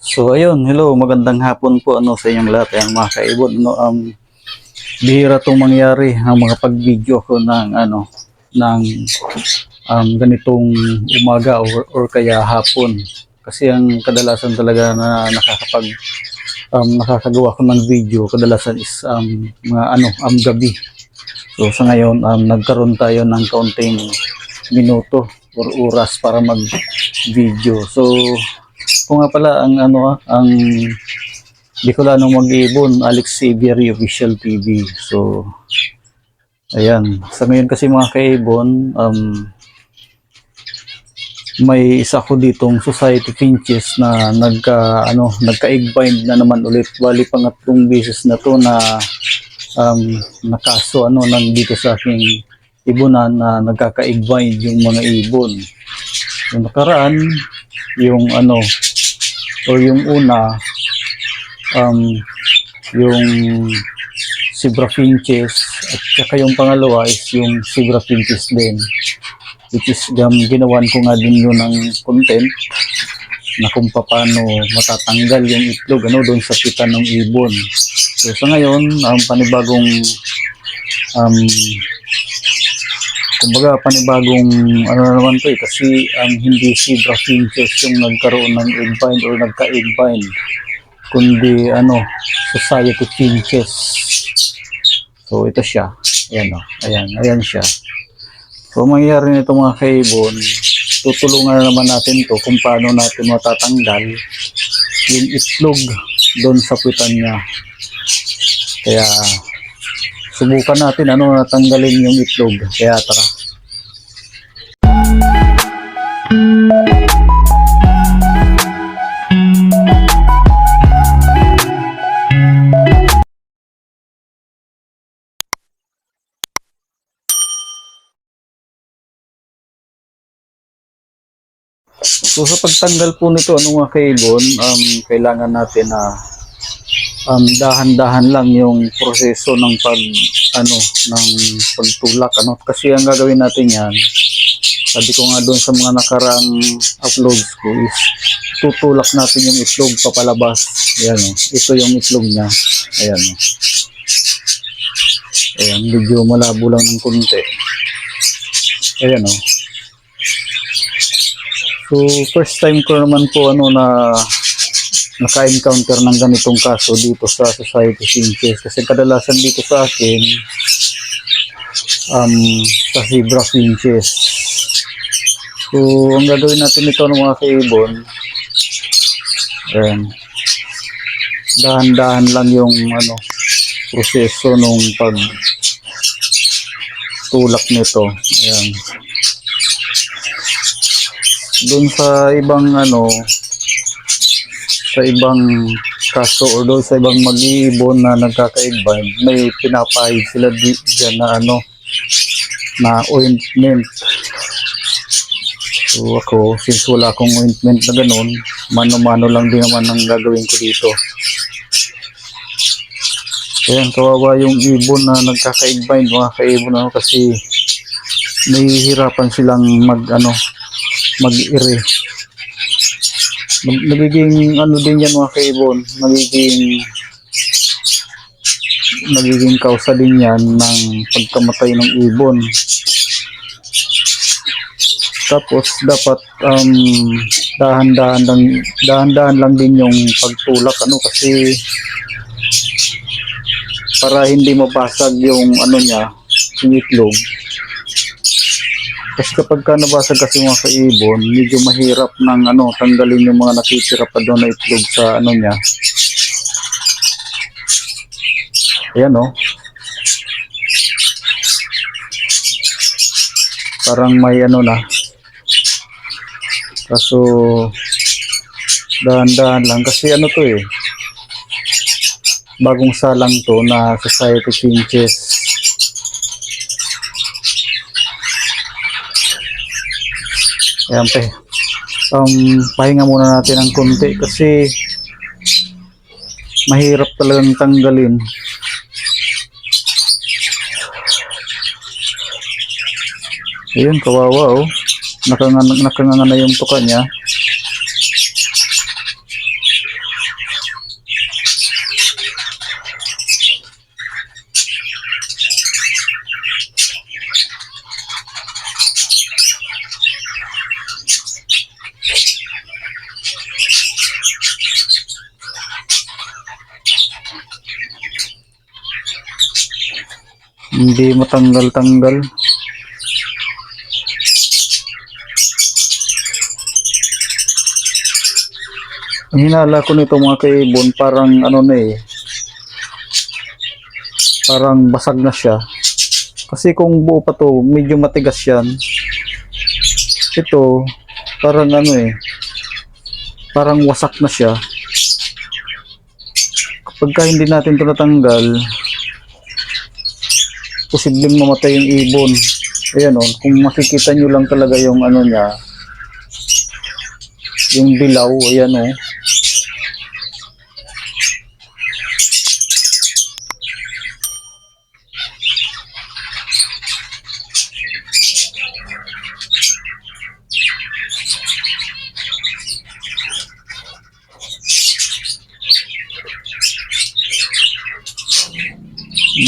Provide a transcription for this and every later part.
So ayun, hello, magandang hapon po ano sa inyong lahat, ayan mga kaibon, no, um, bihira tong mangyari ang mga pag-video ko ng ano ng um, ganitong umaga or, or kaya hapon. Kasi ang kadalasan talaga na nakakapag um, nakakagawa ko ng video kadalasan is um, mga ano um, gabi. So sa ngayon um, nagkaroon tayo ng kaunting minuto or oras para mag video so kung nga pala ang ano ah, ang Bicolanong mag-iibon, Alex Xavier Official TV. So, ayan. Sa ngayon kasi mga kaibon, um, may isa ko ditong Society Finches na nagka, ano, nagka-egg bind na naman ulit. Bali pangatlong beses na to na um, nakaso ano, nang dito sa aking ibunan na nagkaka-egg bind yung mga ibon. Yung nakaraan, yung ano, or yung una, um, yung Zebra Finches at saka yung pangalawa is yung Zebra Finches din. Which is um, ginawan ko nga din yun ng content na kung paano matatanggal yung itlog ano doon sa pitan ng ibon. So sa ngayon ang panibagong um, kumbaga panibagong ano na naman to eh kasi ang hindi Zebra Finches yung nagkaroon ng egg bind or nagka-egg bind kundi ano, Society Finches. So ito siya. Ayan o. Ayan, ayan siya. So mangyayari nito mga kaibon, tutulungan na naman natin to kung paano natin matatanggal yung itlog doon sa puwitan niya. Kaya subukan natin ano natanggalin yung itlog. Kaya tara. So sa pagtanggal po nito, ano mga kaibon, um, kailangan natin na um, dahan-dahan lang yung proseso ng pag ano ng pagtulak ano. Kasi ang gagawin natin yan sabi ko nga doon sa mga nakarang uploads ko is tutulak natin yung itlog papalabas. Ayan o ito yung itlog niya. Ayan o ayan medyo malabo lang ng konti. Ayan o So, first time ko naman po ano na naka-encounter ng ganitong kaso dito sa Society Finches kasi kadalasan dito sa akin um, sa Zebra Finches. So, ang gagawin natin nito ng mga kaibon ayan, dahan-dahan lang yung ano proseso nung pag tulak nito. Ayan doon sa ibang ano sa ibang kaso o doon sa ibang mag-iibon na nagkakaigban may pinapahid sila di, dyan na ano na ointment. So ako since wala akong ointment na ganun mano-mano lang din naman ang gagawin ko dito. Ayan, kawawa yung ibon na nagkakaigbind mga kaibon ano, kasi nahihirapan silang mag ano mag-ire. Mag- ano din yan mga kaibon, nagiging nagiging kausa din yan ng pagkamatay ng ibon. Tapos dapat um, dahan-dahan lang dahan-dahan lang din yung pagtulak ano kasi para hindi mabasag yung ano niya, yung itlog. Kasi kapag ka nabasag kasi mga kaibon, medyo mahirap ng ano, tanggalin yung mga nakitira pa doon na itlog sa ano niya. Ayan o. Parang may ano na. Kaso, dahan-dahan lang. Kasi ano to eh. Bagong salang to na Society Finches. Ayan pe. Um, pahinga muna natin ng konti kasi mahirap talagang tanggalin. Ayun, kawawa oh. Nakanganga, nakanganga na yung tuka niya. Hindi matanggal-tanggal. Ang hinala ko nito mga kaibon, parang ano na eh. Parang basag na siya. Kasi kung buo pa to, medyo matigas yan. Ito, parang ano eh. Parang wasak na siya. Kapag ka hindi natin ito natanggal, posibleng mamatay yung ibon. Ayan o, kung makikita nyo lang talaga yung ano niya, yung dilaw, ayan o.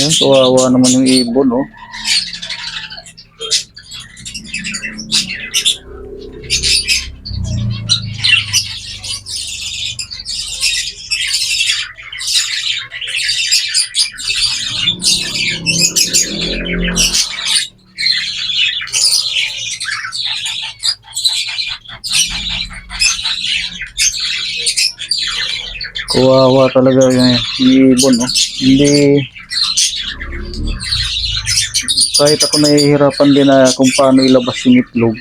Yan, kawawa naman yung ibon, oh. Kawawa talaga yung ibon, oh. Hindi, kahit ako nahihirapan din na kung paano ilabas yung itlog.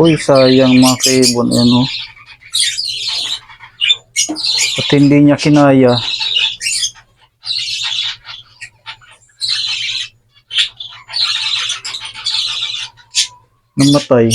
Uy, sayang mga kaibon, ano. At hindi niya kinaya. Namatay.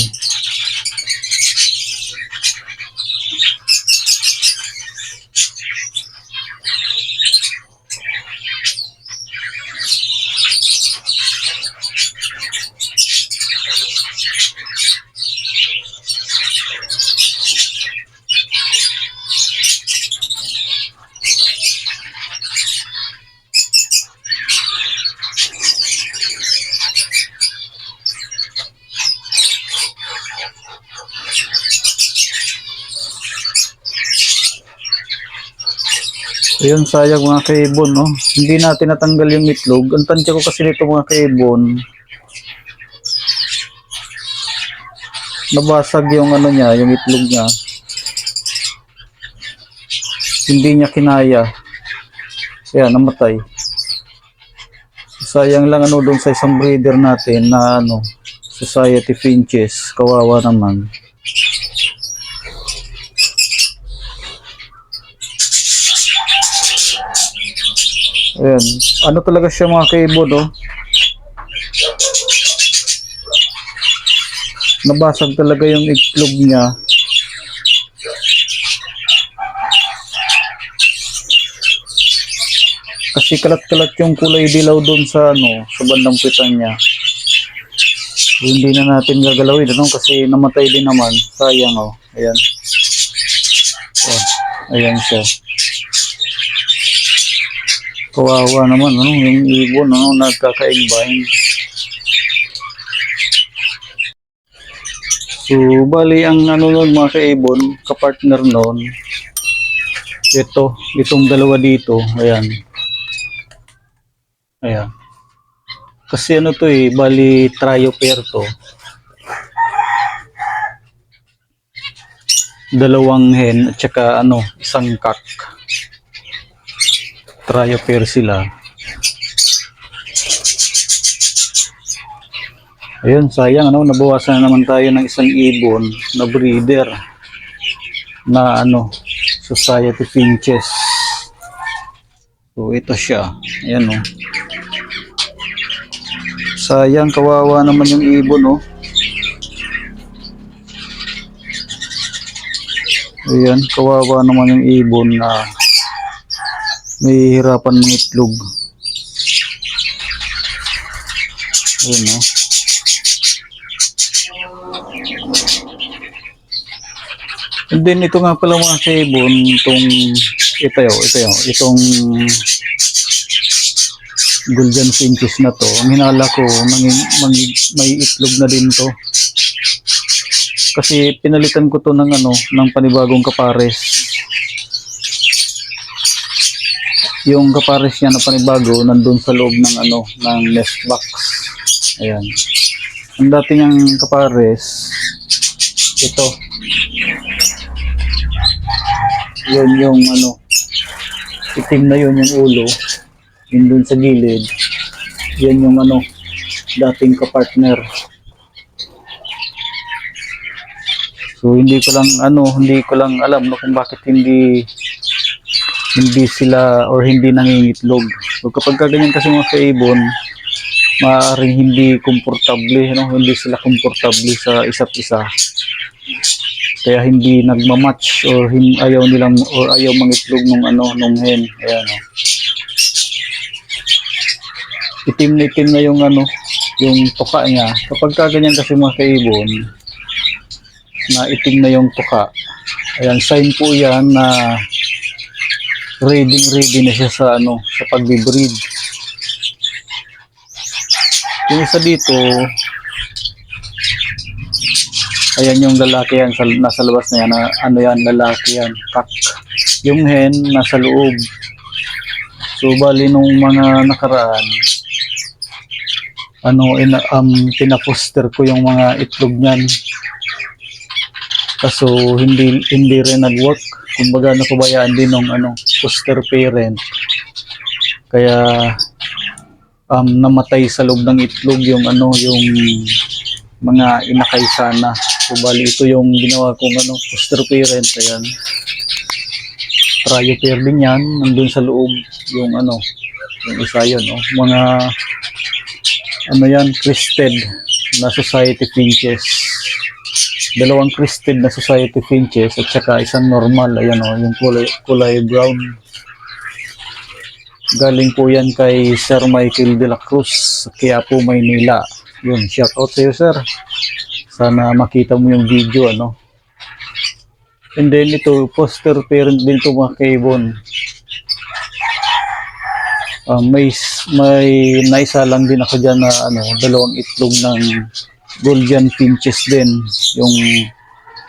Ayun, sayang mga kaibon, no? Hindi natin natanggal yung itlog. Ang tansya ko kasi nito mga kaibon, nabasag yung ano niya, yung itlog niya. Hindi niya kinaya. Kaya namatay. Sayang lang ano doon sa isang breeder natin na ano, Society Finches. Kawawa naman. Ayan. Ano talaga siya mga kaibon, no? Nabasag talaga yung itlog niya. Kasi kalat-kalat yung kulay dilaw doon sa ano, sa bandang pitan niya. Hindi na natin gagalawin, ano? Kasi namatay din naman. Sayang, oh. Ayan. Oh, ayan siya. Kawawa naman, ano, yung ibon, ano, nagkaka-bind. So, bali, ang ano nun, mga kaibon, kapartner nun, ito, itong dalawa dito, ayan. Ayan. Kasi ano to eh, bali, trio pair to. Dalawang hen, at saka ano, isang cock trio pair sila. Ayun, sayang ano, nabawasan na naman tayo ng isang ibon na breeder na ano, Society Finches. So ito siya. Ayan oh. Sayang, kawawa naman yung ibon oh. Ayan, kawawa naman yung ibon na nahihirapan ng itlog. Ayun, no? And then, ito nga pala mga kaibon, itong, ito yun, ito yun, itong golden finches na to, ang hinala ko, nang, mang, may itlog na din to. Kasi pinalitan ko to ng ano, ng panibagong kapares. Yung kapares niya na panibago nandun sa loob ng ano ng nest box. Ayan. Ang dati niyang kapares ito. Yun yung ano itim na yun yung ulo. Yun dun sa gilid. Yan yung ano dating kapartner. So hindi ko lang ano hindi ko lang alam no kung bakit hindi hindi sila or hindi nangingitlog. So kapag ka ganyan kasi mga kaibon maaaring hindi komportable no? Hindi sila komportable sa isa't isa. Kaya hindi nagmamatch or hin, ayaw nilang or ayaw mangitlog nung ano nung hen. Ayan no? Itim na itim na yung ano yung tuka niya. Kapag ka ganyan kasi mga kaibon na itim na yung tuka. Ayan sign po yan na ready ready na siya sa ano sa pagbe-breed yung isa dito ayan yung lalaki yan sa, nasa labas na yan na, ano yan lalaki yan kak. Yung hen nasa loob. So bali nung mga nakaraan ano ina, um, pinaposter ko yung mga itlog niyan. Kaso hindi hindi rin nag-work kumbaga napabayaan din ng ano foster parent. Kaya um, namatay sa loob ng itlog yung ano yung mga inakay sana. So bali ito yung ginawa kong ano foster parent. Ayan. Trio pair din yan nandun sa loob yung ano yung isa yun oh. mga ano yan crested na society finches dalawang crested na society finches at saka isang normal ayan o yung kulay, kulay brown. Galing po yan kay Sir Michael de la Cruz sa Quiapo, Maynila. Yun shout out sa iyo sir. Sana makita mo yung video ano. And then ito poster parent din to mga kaibon Ah, may may naisa lang din ako diyan na ano dalawang itlog ng Golden Pinches din. Yung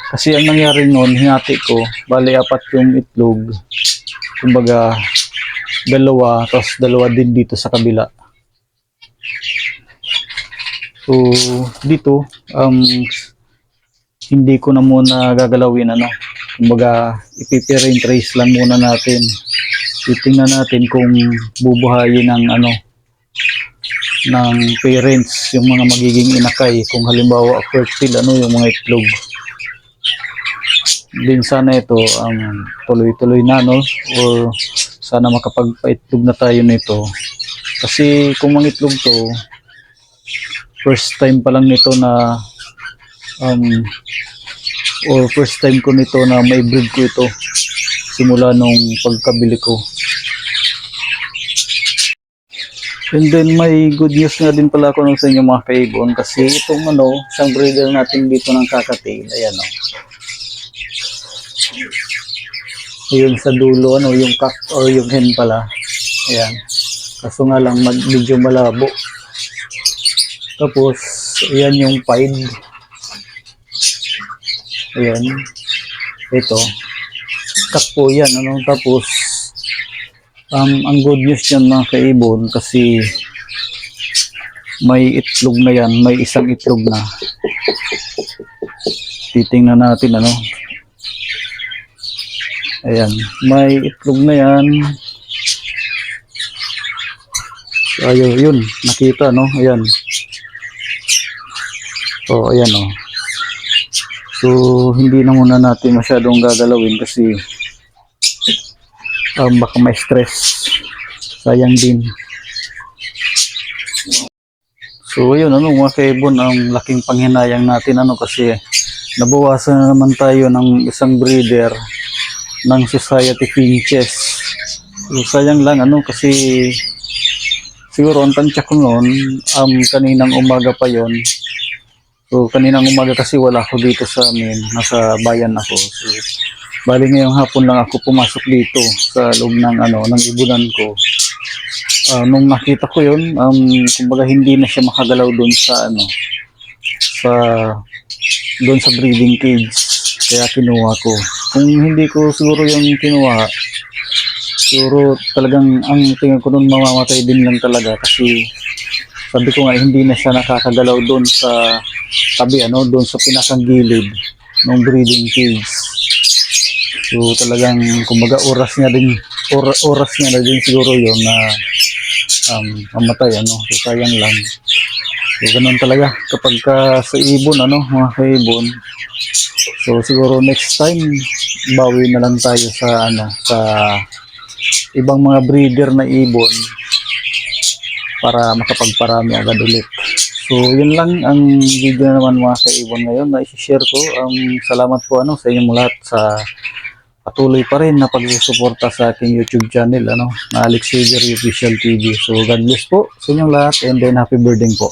kasi ang nangyari noon hinati ko. Bali apat yung itlog. Kumbaga dalawa tapos dalawa din dito sa kabila. So dito um hindi ko na muna gagalawin ano. Kumbaga ipipirin trace lang muna natin. Titingnan natin kung bubuhayin ng ano ng parents yung mga magiging inakay. Kung halimbawa fertile ano yung mga itlog. Din sana ito ang tuloy-tuloy na no? Or sana makapagpaitlog na tayo nito. Kasi kung mangitlog to first time pa lang nito na um, or first time ko nito na may breed ko ito simula nung pagkabili ko And then may good news nga din pala ako sa inyo mga kaibon kasi itong ano, isang breeder natin dito ng kakatail, ayan o. Yung sa dulo, ano, yung cock or yung hen pala. Ayan. Kaso nga lang, mag, medyo malabo. Tapos, ayan yung pied. Ayan. Ito. Cock po yan, ano. Tapos, um, ang good news yan mga kaibon kasi may itlog na yan, may isang itlog na. Titingnan natin ano. Ayan, may itlog na yan. Ayun, yun, nakita no, ayan. So, ayan oh. So, hindi na muna natin masyadong gagalawin kasi um, baka may stress. Sayang din. So, ayun, ano, mga kaibon, ang laking panghinayang natin, ano, kasi nabawasan na naman tayo ng isang breeder ng Society Finches. So, sayang lang, ano, kasi siguro ang tansya ko noon, um, kaninang umaga pa yon So, kaninang umaga kasi wala ako dito sa amin, nasa bayan ako. So, bali ngayong hapon lang ako pumasok dito sa loob ng, ano, ng ibunan ko. Ah, nung nakita ko yun, um, kumbaga hindi na siya makagalaw doon sa, ano, sa, doon sa breeding cage. Kaya kinuha ko. Kung hindi ko siguro yung kinuha, siguro talagang ang tingin ko nun mamamatay din lang talaga kasi sabi ko nga hindi na siya nakakagalaw doon sa tabi ano doon sa pinakang gilid ng breeding cage so talagang kumbaga oras niya din or, oras niya na din siguro yon na um, mamatay ano so sayang lang so ganun talaga kapag ka sa ibon ano mga kaibon so siguro next time bawi na lang tayo sa ano sa ibang mga breeder na ibon para makapagparami agad ulit. So, yun lang ang video na naman mga kaibon ngayon na isi-share ko. Um, salamat po ano, sa inyong lahat sa patuloy pa rin na pagsusuporta sa aking YouTube channel, ano, na Alex Xavier Official TV. So, God bless po sa inyong lahat and then happy birthday po.